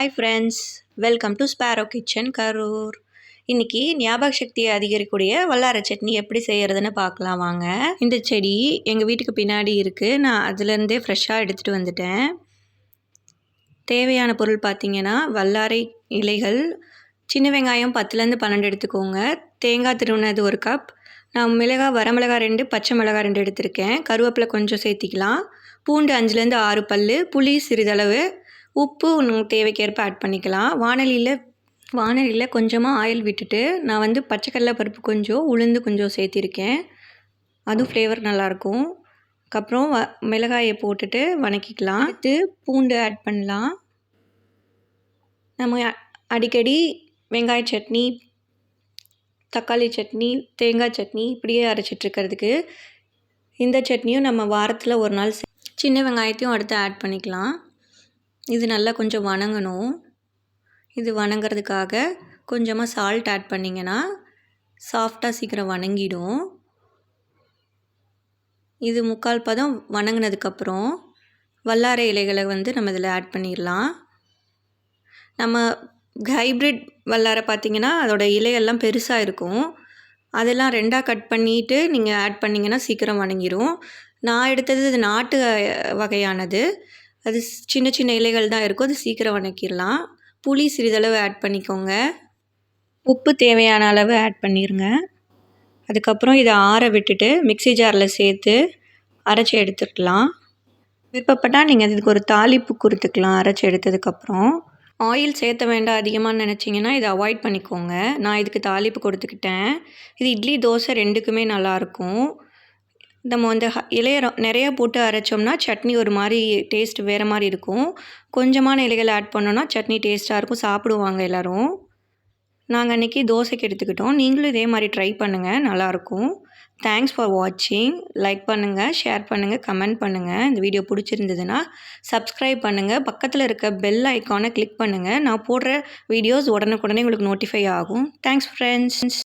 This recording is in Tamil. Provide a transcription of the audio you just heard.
Hi friends welcome to Sparrow Kitchen Karur இன்றைக்கி ஞாபக சக்தியை அதிகரிக்கக்கூடிய வல்லார சட்னி எப்படி செய்கிறதுன்னு பார்க்கலாம் வாங்க. இந்த செடி எங்கள் வீட்டுக்கு பின்னாடி இருக்குது நான் அதுலேருந்தே ஃப்ரெஷ்ஷாக எடுத்துகிட்டு வந்துட்டேன். தேவையான பொருள் பார்த்திங்கன்னா வல்லாரை இலைகள் சின்ன வெங்காயம் பத்துலேருந்து பன்னெண்டு எடுத்துக்கோங்க. தேங்காய் திருவினது ஒரு கப் நான் மிளகாய் வரமிளகாய் ரெண்டு பச்சை மிளகாய் ரெண்டு எடுத்திருக்கேன். கருவேப்பிலை கொஞ்சம் சேர்த்திக்கலாம். பூண்டு அஞ்சுலேருந்து ஆறு பல் புளி சிறிதளவு உப்பு உங்களுக்கு தேவைக்கேற்ப ஆட் பண்ணிக்கலாம். வானலியில் வானலியில் கொஞ்சமாக ஆயில் விட்டுட்டு நான் வந்து பச்சைக்கடலை பருப்பு கொஞ்சம் உளுந்து கொஞ்சம் சேர்த்திருக்கேன். அதுவும் ஃப்ளேவர் நல்லாயிருக்கும் அதுக்கப்புறம் வ மிளகாயை போட்டுட்டு வணக்கிக்கலாம். அடுத்து பூண்டு ஆட் பண்ணலாம். நம்ம அடிக்கடி வெங்காய சட்னி தக்காளி சட்னி தேங்காய் சட்னி இப்படியே அரைச்சிட்ருக்கிறதுக்கு இந்த சட்னியும் நம்ம வாரத்தில் ஒரு நாள் சின்ன வெங்காயத்தையும் அடுத்து ஆட் பண்ணிக்கலாம். இது நல்லா கொஞ்சம் வணங்கணும். இது வணங்குறதுக்காக கொஞ்சமாக சால்ட் ஆட் பண்ணிங்கன்னா சாஃப்டாக சீக்கிரம் வணங்கிடும். இது முக்கால் பதம் வணங்கினதுக்கப்புறம் வல்லாரை இலைகளை வந்து நம்ம இதில் ஆட் பண்ணிடலாம். நம்ம ஹைப்ரிட் வல்லாரை பார்த்திங்கன்னா அதோடய இலையெல்லாம் பெருசாக இருக்கும். அதெல்லாம் ரெண்டாக கட் பண்ணிவிட்டு நீங்கள் ஆட் பண்ணிங்கன்னா சீக்கிரம் வணங்கிடும் நான் எடுத்தது இது நாட்டு வகையானது. அது சின்ன சின்ன இலைகள் தான் இருக்கும். அது சீக்கிரம் வணக்கிடலாம். புளி சிறிதளவு ஆட் பண்ணிக்கோங்க. உப்பு தேவையான அளவு ஆட் பண்ணிடுங்க அதுக்கப்புறம் இதை ஆற விட்டுட்டு மிக்சி ஜாரில் சேர்த்து அரைச்சி எடுத்துக்கலாம். விருப்பப்பட்டால் நீங்கள் இதுக்கு ஒரு தாளிப்பு கொடுத்துக்கலாம் அரைச்சி எடுத்ததுக்கப்புறம். ஆயில் சேர்த்த வேண்டாம் அதிகமாக நினச்சிங்கன்னா இதை அவாய்ட் பண்ணிக்கோங்க. நான் இதுக்கு தாளிப்பு கொடுத்துக்கிட்டேன். இது இட்லி தோசை ரெண்டுக்குமே நல்லாயிருக்கும் நம்ம வந்து ஹ இலைய நிறையா போட்டு அரைச்சோம்னா சட்னி ஒரு மாதிரி டேஸ்ட் வேறு மாதிரி இருக்கும். கொஞ்சமான இலைகள் ஆட் பண்ணோன்னா சட்னி டேஸ்ட்டாக இருக்கும். சாப்பிடுவாங்க எல்லோரும். நாங்கள் அன்றைக்கி தோசைக்கு எடுத்துக்கிட்டோம். நீங்களும் இதே மாதிரி ட்ரை பண்ணுங்கள் நல்லாயிருக்கும் தேங்க்ஸ் ஃபார் வாட்சிங் லைக் பண்ணுங்கள் ஷேர் பண்ணுங்கள் கமெண்ட் பண்ணுங்கள் இந்த வீடியோ பிடிச்சிருந்ததுன்னா சப்ஸ்கிரைப் பண்ணுங்கள் பக்கத்தில் இருக்க பெல் ஐக்கானை கிளிக் பண்ணுங்கள் நான் போடுற வீடியோஸ் உடனுக்குடனே உங்களுக்கு நோட்டிஃபை ஆகும். Thanks friends